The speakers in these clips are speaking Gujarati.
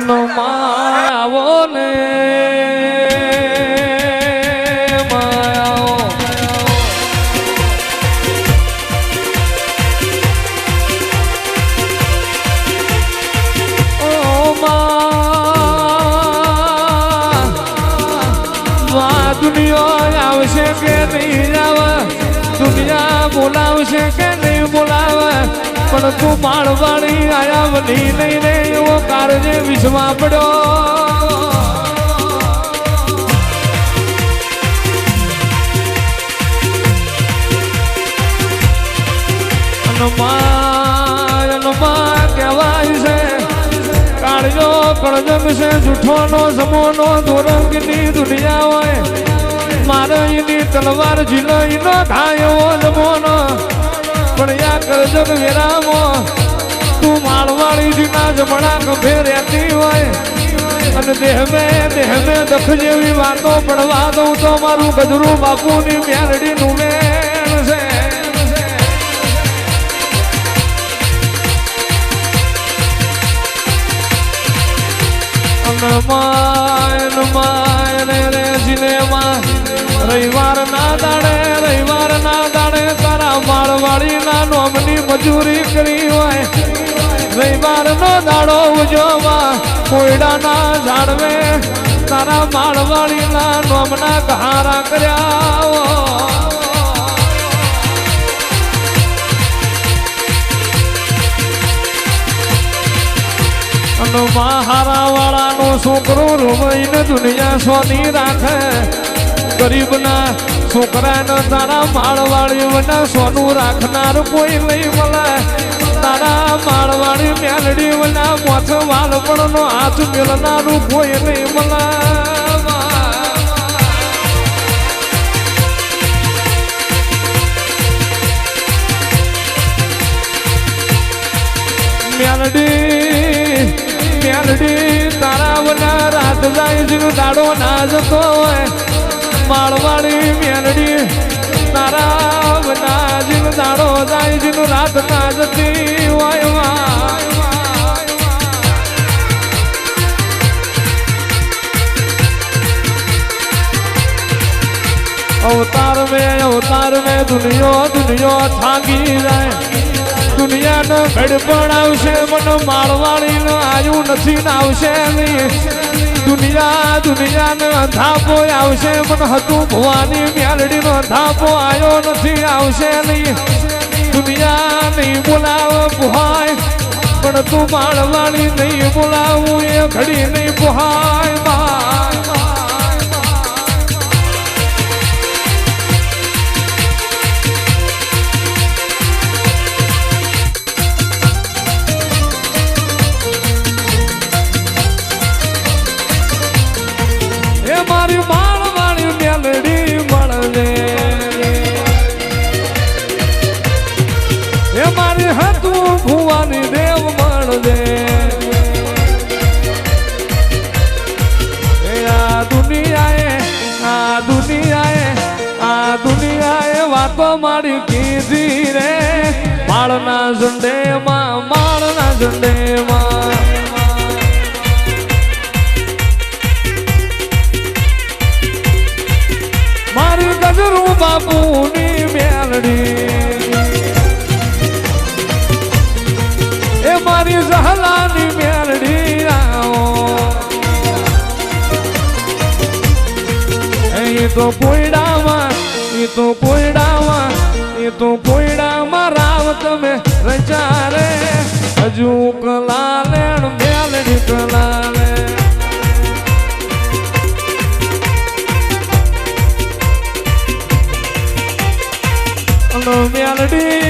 ને માયાવો માં દુનિયા આવશે કે નહીં આવે દુનિયા બોલાવશે કે તું માળવાળી આયા વધી નહીં રે, એવો કારજે વિશ્વા પડ્યો. કહેવાય છે જૂઠોનો સમોનો દોરંગની દુનિયા હોય. મારે એની તલવાર ઝીલો ઈનો થાય એવો જમોનો પણ યા કરજન વેરામો. તું માળવાળી જીના જમણા ગભે રહેતી હોય. અને દેહ મેં દેહ મેં દખ જેવી વાતો પડવા દઉં તો મારું ગજરું બાપુની મ્યારડીનું મેળ છે. માય હનુમાન રે સિનેમા રવિવાર ના દાડે રવિવાર ના માળવાડી ના નોમની મજૂરી કરી હોય. રવિવાર નો દાડો ઉજવવા કોયડા ના ઝાડવે તારા માળવાડી ના નોમના કહારા કર્યા મહારા વાળાનો છોકરો રોવાઈને દુનિયા સોની રાખે. ગરીબના છોકરાને તારા માળવાળી સોનું રાખનાર કોઈ નહીં મળે. તારા માળવાળી મેલડી વના મોથ વાલપણનો હાથ મેળનારું કોઈ નહીં મળે. મેલડી મેલડી તારા વના રાત જાય છે દાડો ના જતો હોય. માળવાળી મેલડી તારા વના જીવ દાડો જાય છે રાત ના જતી હોય વાય, વાય, વાય. અવતાર મેં અવતાર મેં દુનિયો દુનિયો થાકી જાય દુનિયાનો ગડબડ આવશે, મન માળવાળી આયુ નથી આવશે દુનિયા, દુનિયાનો અંધાપો આવશે પણ હતું ભવાની મ્યાલડીનો અંધાપો આવ્યો નથી, આવશે નહીં. દુનિયા નહીં બોલાવો પુહાય, પણ તું માળવાળી નહીં બોલાવું, એ ઘડી નહીં પુહાય. બાય મારી એ આ દુનિયાએ આ દુનિયાએ આ દુનિયાએ વાતો મારી કીધી રે. માળના ઝંડેમાં માળના ગજરું બાપુની મેલડી. એ મારી ઝહલાની મેલડી આવો એ તો પોયડામાં એ તો પોયડામાં એ તો પોયડામાં રાવ તમે રચારે હજુ કલા લેણ મેલડી કલાલે. નો મ્યાલડી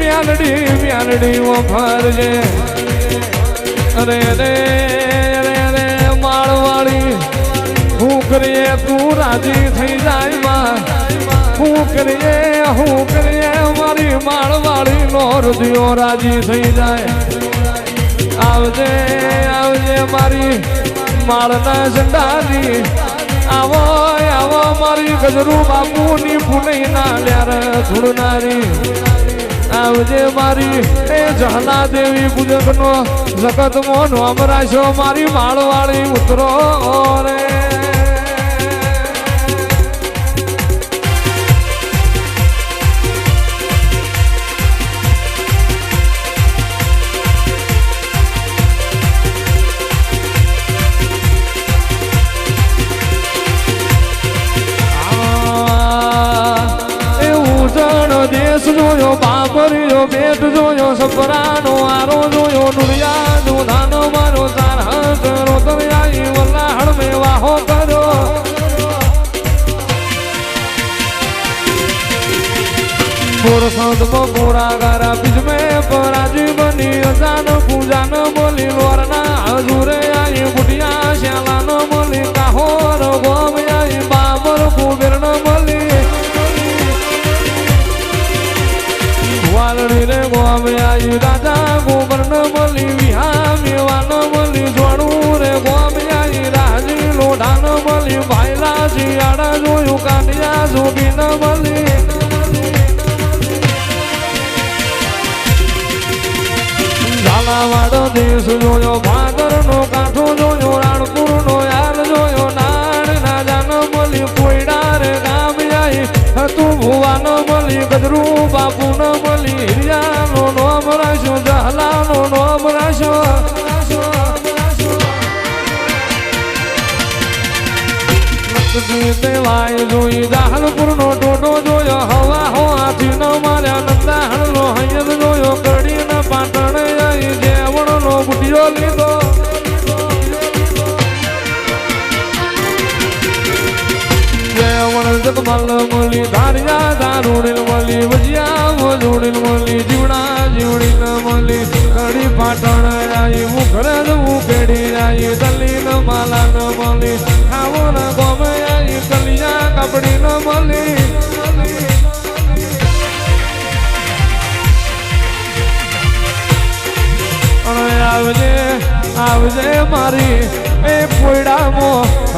મ્યાલડી મ્યાલડી વફરજે અરે રે. અરે અરે માળવાળી હું કરીએ તું રાજી થઈ જાય માં. હું કરીએ હું કરીએ મારી માળવાળી નો હૃદયો રાજી થઈ જાય. આવજે આવજે મારી માળના ઝંડાની. આવો આવો મારી ગજરું બાપુની ફૂલઈ ના લ્યાર ધૂળનારી. આવજે મારી, એ જહલા દેવી પૂજકનો જગત મોન અમરાશો, મારી માળવાળી ઉતરો રે. જોયો બાબરિયો બેટ જોયો, સપરાનો આરો જોયો નુરિયાનો નાનો મારો ચાર હાથ રોતરિયાઈ વલ્લાહળ મે વાહો કરો મોર સંત મોરા ગારા બીજ મે જોયો ભાદર નો કાંઠો જોયો રાણપુર નો યાર જોયો નાણ ના જાન બોલી કોયડા રે ગામ આઈ હતું ભુવાનો બોલી ગદરું બાપુ ન બોલી હિરિયા નો નોમ રાશો જહલા નો નોમ રાશો દેવાય જોઈ દાહલપુર નો ટોટો જોયો, હવા પાટણ આઈ મુખર ઉકેડી આઈ દલીલ માલા ન મળી ખાવો ન ગમે આઈ કલિયા કપડી ન મળી. આવજે આવજે મારી, એ પોયડામો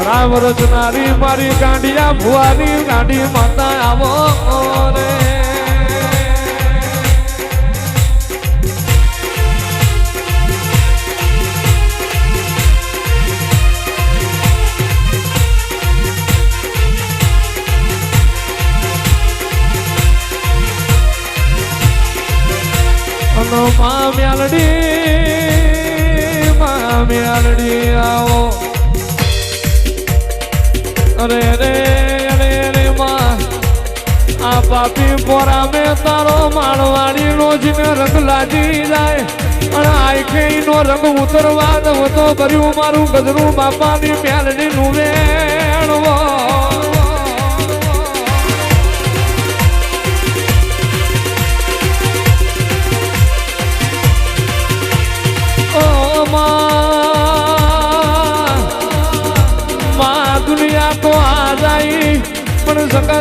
રામ રચનારી મારી ગાંડિયા, ભુવાની ગાંડી માતા આવો રે. અરે રે અરે રે માં. આ પાપી પોરા મે તારો માળવાડી નો જીને રંગ લાજી જાય અને આઈકે નો રંગ ઉતરવા દવતો કર્યું મારું ગજરું બાપાની પ્યાલડી નું વેણવો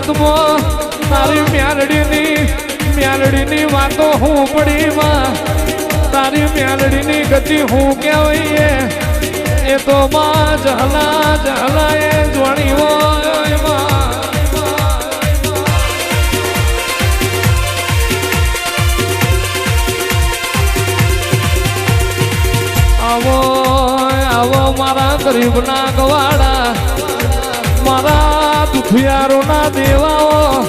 પણ તારી મ્યાલડીની મ્યાલડીની વાતો હું પડીમાં તારી મ્યાલડીની ગતિ હું કહેવાય એ તો માં જહલા જહલા એ જોણી હોય આવો આવો મારા ગરીબના ગવાડા મારા દુખિયારોના દેવાઓ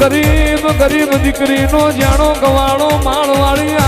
ગરીબ ગરીબ દીકરીનો જાણો ગવાળો માળવાળી